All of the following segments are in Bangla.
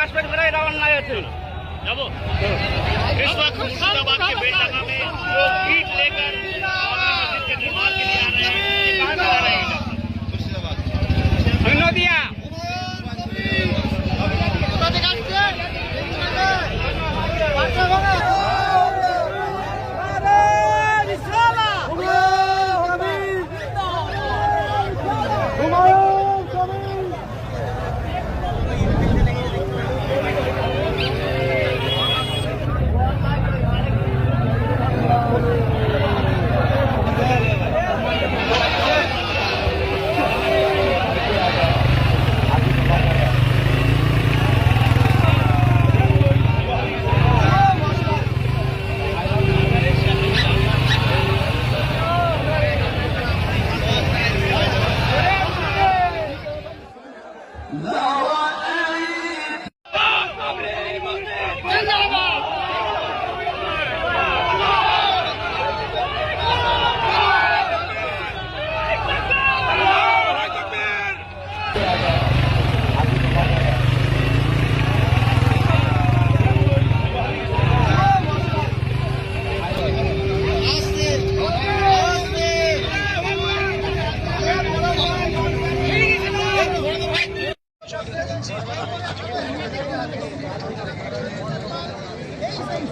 কবিরকে সাসপেন্ড করে এটা অন্যায় হচ্ছে जाबो इस वक्त मुर्शिदाबाद के बेलडंगा में लोग ईट लेकर बाबरी मस्जिद के निर्माण के लिए आ रहे हैं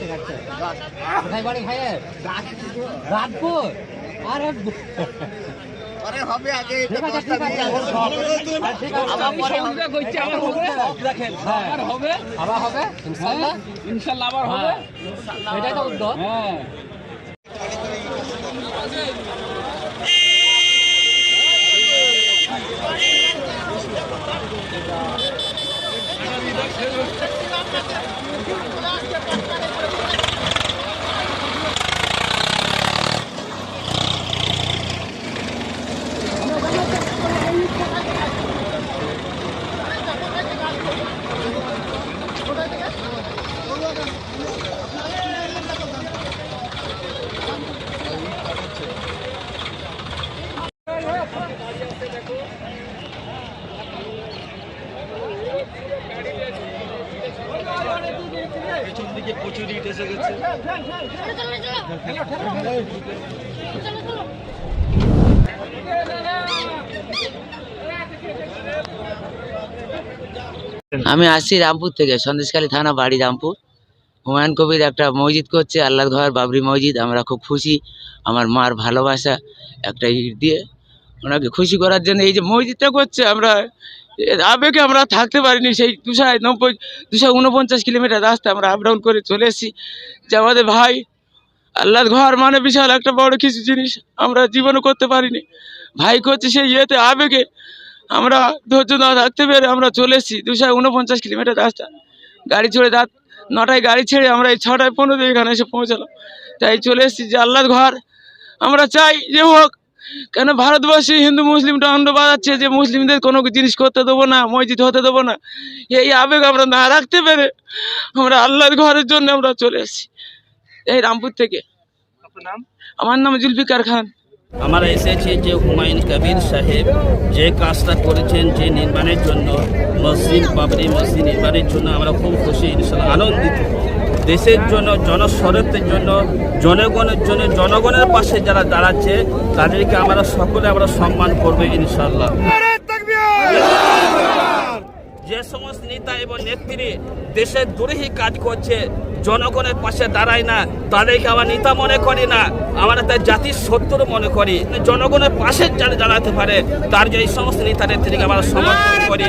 প্রতিষ্ঠার জন্য কোথায় বাড়ি ভাইয়ের? রাতপুর আরে আরে হবে আগে দেখেন আবার ইনশাআল্লাহ? ইনশাআল্লাহ আবার হবে? এটাই তো উদ্যোগ। হ্যাঁ। পেছন দিকে প্রচুর ইট এসে গেছে। আমি আসছি রামপুর থেকে সন্দেশখালী থানা বাড়ি রামপুর। হুমায়ুন কবির একটা মসজিদ করছে আল্লাহর ঘর বাবরি মসজিদ, আমরা খুব খুশি। আমার মার ভালোবাসা একটা ইট দিয়ে ওনাকে খুশি করার জন্য এই যে মসজিদটা করছে আমরা আবেগে আমরা থাকতে পারিনি। সেই দুশো নব্বই, দুশো উনপঞ্চাশ কিলোমিটার রাস্তা আমরা আপ ডাউন করে চলে এসেছি। যে আমাদের ভাই আল্লাহর ঘর মানে বিশাল একটা বড় কিছু জিনিস, আমরা জীবনও করতে পারিনি। ভাই করছে সেই ইয়েতে আবেগে। আমরা ধৈর্য না থাকতে পেরে আমরা চলে এসেছি দুশো উনপঞ্চাশ কিলোমিটার রাস্তা। গাড়ি চড়ে রাত নটায় গাড়ি ছেড়ে আমরা এই ছটায় পনেরো এখানে এসে পৌঁছালাম। তাই চলে এসেছি যে আল্লাহর ঘর। আমরা চাই যে হোক কেন ভারতবর্ষে হিন্দু মুসলিম দণ্ড বাজাচ্ছে যে মুসলিমদের কোনো জিনিস করতে দেবো না মসজিদ হতে দেবো না। এই আবেগ আমরা না রাখতে পেরে আমরা আল্লাহর ঘরের জন্য আমরা চলে এসেছি। এই রামপুর থেকে। আমার নাম জুলফিকার খান। আমরা এসেছি যে হুমায়ুন কবির সাহেব, যে কাজটা করেছেন, যে নির্মাণের জন্য মসজিদ, বাবরি মসজিদ নির্মাণের জন্য আমরা খুব খুশি ইনশাল্লাহ আনন্দিত। দেশের জন্য জনস্বরত্বের জন্য, জনগণের জন্য, জনগণের পাশে যারা দাঁড়াচ্ছে, তাদেরকে আমরা সকলে আমরা সম্মান করব ইনশাল্লাহ যে সমস্ত নেতা এবং নেত্রী দেশের দুরহি কাজ করছে জনগণের পাশে দাঁড়ায় না তাদেরকে আমরা নেতা মনে করি না আমরা তার জাতির শত্রু মনে করি জনগণের পাশে যারা দাঁড়াতে পারে তার যে এই সমস্ত নেতা নেত্রীকে আমরা সমর্থন করি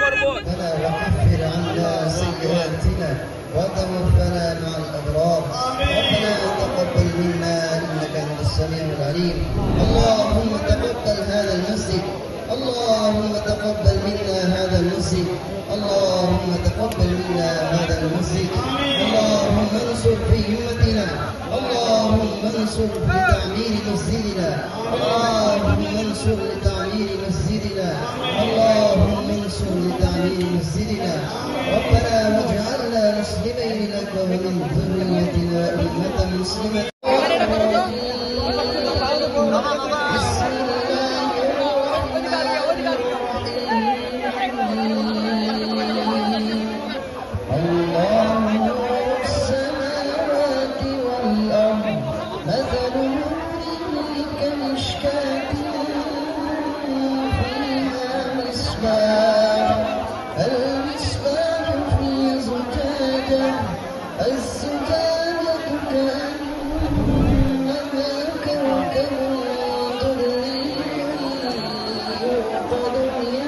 করবো ربنا وكفر عنا سيئاتنا وتوفنا مع الأبرار ربنا تقبل منا إنك أنت السميع العليم اللهم تقبل هذا المسجد اللهم تقبل منا هذا المسجد اللهم تقبل منا هذا المسجد اللهم انصر في همتنا اللهم انصر في تعمير مسجدنا. اللهم انصر لتعمير مسجدنا. اللهم انصر لتعمير مسجدنا. ربنا واجعلنا مسلمين لك ومن ذريتنا أمة مسلمة. نوره كمشكاة فيها مصباح. المصباح في زجاجة الزجاجة كأنها كوكب دري يوقد من